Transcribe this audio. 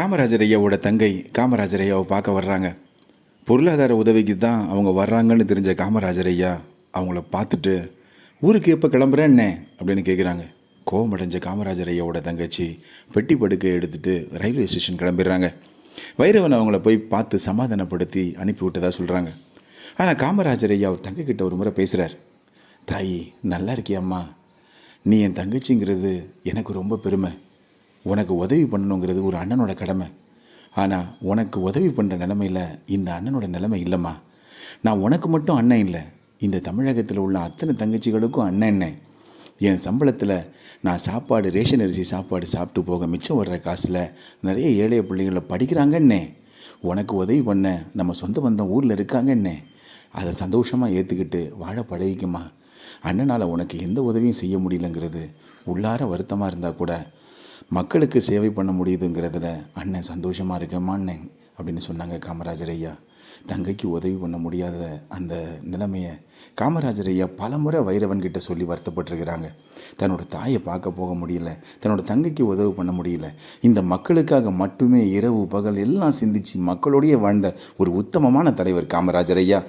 காமராஜர் ஐயாவோட தங்கை காமராஜர் ஐயாவை பார்க்க வர்றாங்க. பொருளாதார உதவிக்கு தான் அவங்க வர்றாங்கன்னு தெரிஞ்ச காமராஜர் ஐயா அவங்கள பார்த்துட்டு ஊருக்கு எப்போ கிளம்புறேன்னே அப்படின்னு கேட்குறாங்க கோவமடைஞ்ச காமராஜர் ஐயாவோட தங்கச்சி பெட்டி படுக்கை எடுத்துட்டு ரயில்வே ஸ்டேஷன் கிளம்பிடுறாங்க. வைரவன் அவங்கள போய் பார்த்து சமாதானப்படுத்தி அனுப்பி விட்டதாக சொல்கிறாங்க ஆனால் காமராஜர் ஐயா அவர் தங்கக்கிட்ட ஒரு முறை பேசுகிறார் தாயி நல்லா இருக்கியம்மா. நீ என் தங்கச்சிங்கிறது எனக்கு ரொம்ப பெருமை. உனக்கு உதவி பண்ணணுங்கிறது ஒரு அண்ணனோட கடமை. ஆனால் உனக்கு உதவி பண்ணுற நிலமையில் இந்த அண்ணனோட நிலைமை இல்லைம்மா. நான் உனக்கு மட்டும் அண்ணன் இல்லை இந்த தமிழகத்தில் உள்ள அத்தனை தங்கச்சிகளுக்கும் அண்ணன் என் சம்பளத்தில் நான் சாப்பாடு ரேஷன் அரிசி சாப்பாடு சாப்பிட்டு போக மிச்சம் வர்ற காசில் நிறைய ஏழைய பிள்ளைங்கள படிக்கிறாங்கன்னே உனக்கு உதவி பண்ண நம்ம சொந்த பந்தம் ஊரில் இருக்காங்கன்னே அதை சந்தோஷமாக ஏற்றுக்கிட்டு வாழ பழகிக்குமா. அண்ணனால் உனக்கு எந்த உதவியும் செய்ய முடியலங்கிறது உள்ளார வருத்தமாக இருந்தால் கூட மக்களுக்கு சேவை பண்ண முடியுதுங்கிறதுல அண்ணன் சந்தோஷமாக இருக்கமான்னு அப்படின்னு சொன்னாங்க காமராஜர் ஐயா. தங்கைக்கு உதவி பண்ண முடியாத அந்த நிலைமையை காமராஜர் ஐயா பலமுறை வைரவன்கிட்ட சொல்லி வருத்தப்பட்டிருக்கிறாங்க. தன்னோட தாயை பார்க்க போக முடியல தன்னோட தங்கைக்கு உதவி பண்ண முடியல. இந்த மக்களுக்காக மட்டுமே இரவு பகல் எல்லாம் சிந்திச்சு மக்களோடையே வாழ்ந்த ஒரு உத்தமமான தலைவர் காமராஜர் ஐயா.